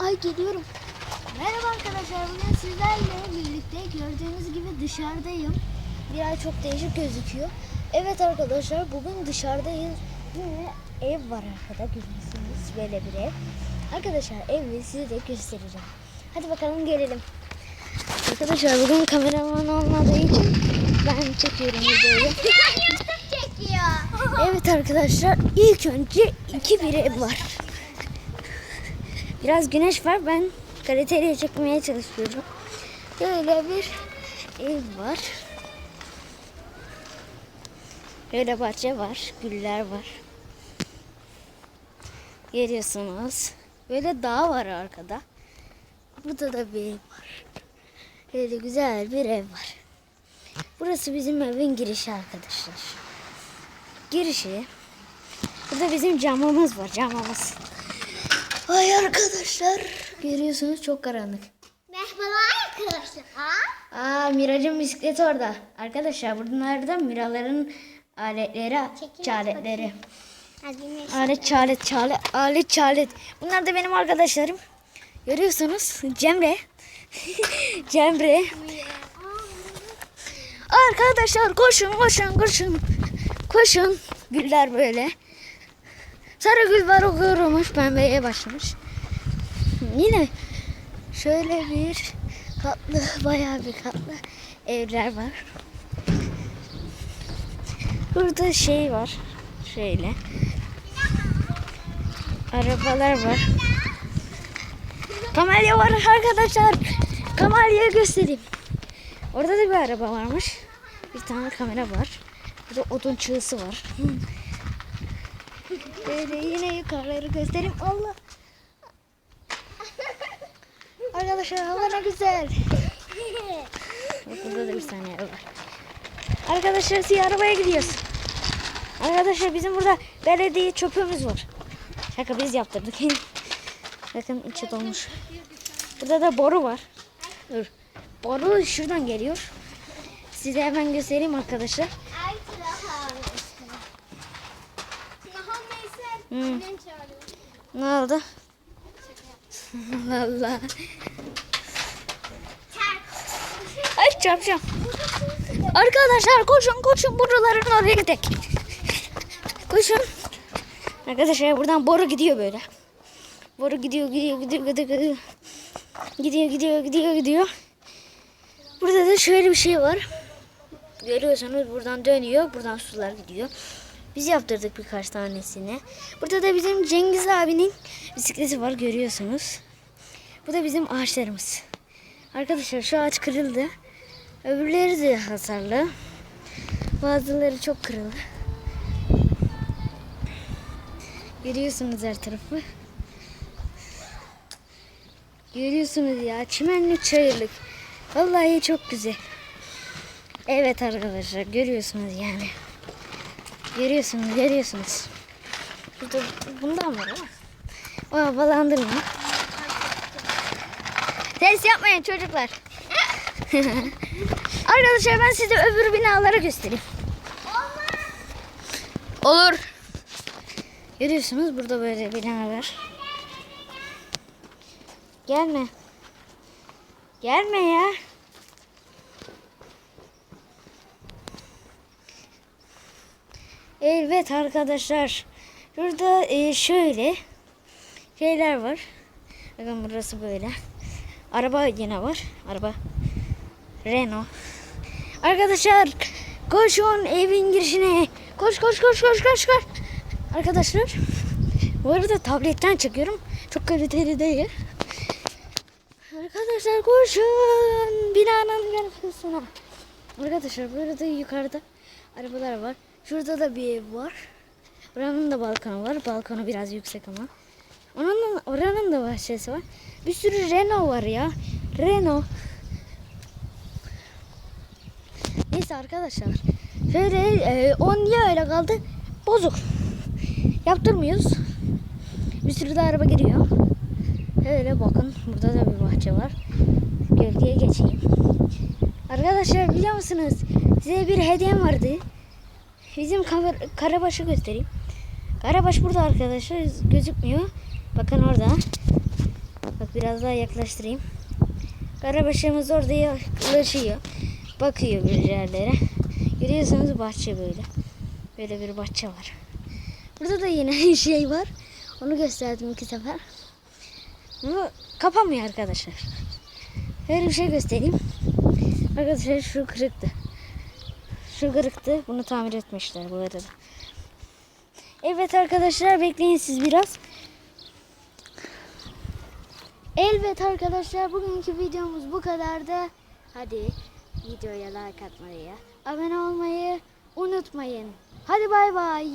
Ay geliyorum. Merhaba arkadaşlar. Bugün sizlerle birlikte gördüğünüz gibi dışarıdayım. Bir ay çok değişik gözüküyor. Evet arkadaşlar bugün dışarıdayız. Yine ev var arkada görüyorsunuz. Böyle bir ev. Arkadaşlar evi size de göstereceğim. Hadi bakalım gelelim. Arkadaşlar bugün kameraman olmadığı için ben çekiyorum videoyu. Evet arkadaşlar ilk önce iki bir ev var. Biraz güneş var ben kaliteli çekmeye çalışıyorum. Böyle bir ev var. Böyle bahçe var, güller var. Görüyorsunuz. Böyle dağ var arkada. Burada da bir ev var. Böyle güzel bir ev var. Burası bizim evin girişi arkadaşlar girişi. Burada bizim camımız var camımız. Ay arkadaşlar. Görüyorsunuz çok karanlık. Merhabalar arkadaşlar. Aa Mirac'ın bisikleti orada. Arkadaşlar bunlar da Miraların aletleri, Çekil çaletleri. Alet, çalet, çalet, alet, çalet. Bunlar da benim arkadaşlarım. Görüyorsunuz Cemre. Cemre. Arkadaşlar koşun koşun koşun. Koşun. Güller böyle. Sarı gül var o kurumuş pembeye başlamış. Yine şöyle bir katlı bayağı bir katlı evler var. Burada şey var. Şöyle. Arabalar var. Kamelya var arkadaşlar. Kamalya'yı göstereyim. Orada da bir araba varmış. Bir tane kamera var. Burada odun çığısı var. Böyle yine yukarıları göstereyim. Allah. Arkadaşlar hava ne güzel. Burada da bir ev var. Arkadaşlar siyah arabaya gidiyoruz. Arkadaşlar bizim burada belediye çöpümüz var. Şaka biz yaptırdık. Bakın içi dolmuş. Burada da boru var. Dur. Boru şuradan geliyor. Size hemen göstereyim arkadaşlar. Ay Turahan. Nahan neyse. Hmm. Ne oldu? Allah. Ay çarpacağım. Arkadaşlar koşun koşun buraların oraya gidelim. Koşun. Arkadaşlar buradan boru gidiyor böyle. Boru gidiyor gidiyor gidiyor gidiyor gidiyor. Gidiyor gidiyor gidiyor gidiyor. Burada da şöyle bir şey var. Görüyorsanız buradan dönüyor. Buradan sular gidiyor. Biz yaptırdık birkaç tanesini. Burada da bizim Cengiz abinin bisikleti var görüyorsunuz. Bu da bizim ağaçlarımız. Arkadaşlar şu ağaç kırıldı. Öbürleri de hasarlı. Bazıları çok kırıldı. Görüyorsunuz her tarafı. Görüyorsunuz ya çimenlik çayırlık. Vallahi çok güzel. Evet arkadaşlar görüyorsunuz yani. Görüyorsunuz görüyorsunuz. Burada bundan var ama. O havalandırma. Ters yapmayın çocuklar. Arkadaşlar ben size öbür binaları göstereyim. Olur. Görüyorsunuz burada böyle binalar. Gelme. Gelme ya. Evet arkadaşlar. Şurada e, şöyle şeyler var. Bakın burası böyle. Araba yine var. Araba. Renault. Arkadaşlar koşun evin girişine. Koş koş koş koş koş koş. Arkadaşlar bu arada tabletten çekiyorum. Çok kaliteli değil. Arkadaşlar koşun binanın arkasına. Arkadaşlar burada yukarıda arabalar var. Şurada da bir ev var. Oranın da balkonu var. Balkonu biraz yüksek ama. Onun oranın da bahçesi var. Bir sürü Renault var ya. Renault. Neyse arkadaşlar. Şöyle e, 10 niye öyle kaldı? Bozuk. Yaptırmıyoruz. Bir sürü de araba giriyor. Öyle bakın. Burada da bir bahçe var. Gölgeye geçeyim. Arkadaşlar biliyor musunuz? Size bir hediyem vardı. Bizim Karabaş'ı göstereyim. Karabaş burada arkadaşlar gözükmüyor. Bakın orada. Bakın biraz daha yaklaştırayım. Karabaşımız orada yaklaşıyor. Bakıyor bir yerlere. Görüyorsanız bahçe böyle. Böyle bir bahçe var. Burada da yine şey var. Onu gösterdim iki sefer. Bu kapamıyor arkadaşlar. Her bir şey göstereyim. Arkadaşlar şu kırıktı. Şu. Bunu tamir etmişler bu arada. Evet arkadaşlar bekleyin siz biraz. Evet arkadaşlar bugünkü videomuz bu kadardı. Hadi videoya like atmayı, abone olmayı unutmayın. Hadi bay bay.